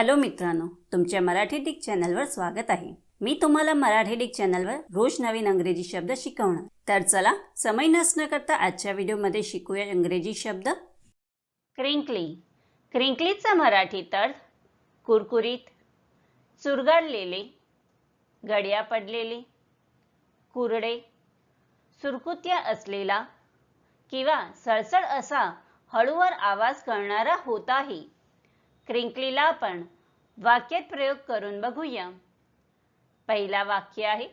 Hello मित्रांनो तुमच्या Marathi Dick चॅनलवर स्वागत आहे. मी तुम्हाला मराठी डिक चॅनलवर रोज नवीन अंग्रेजी शब्द शिकवणार. तर चला समय नसणं करता आजच्या व्हिडिओमध्ये शिकूया इंग्रजी शब्द. क्रिंकली. क्रिंकलीचा मराठी तर कुरकुरीत चुरगाळलेले गड्या पडलेले कुरडे सुरकुत्या असलेला किंवा सळसळ असा हळूवर आवाज करणारा होताही क्रिंकलीला आपण वाक्यात प्रयोग करून बघूया. पहिला वाक्य आहे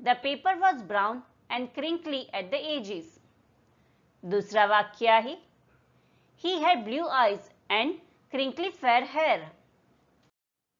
the paper was brown and crinkly at the edges दुसरा वाक्य आहे he had blue eyes and crinkly fair hair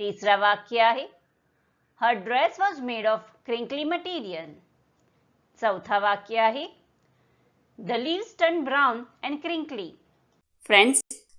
तिसरा वाक्य आहे her dress was made of crinkly material चौथा वाक्य आहे the leaves turn brown and crinkly friends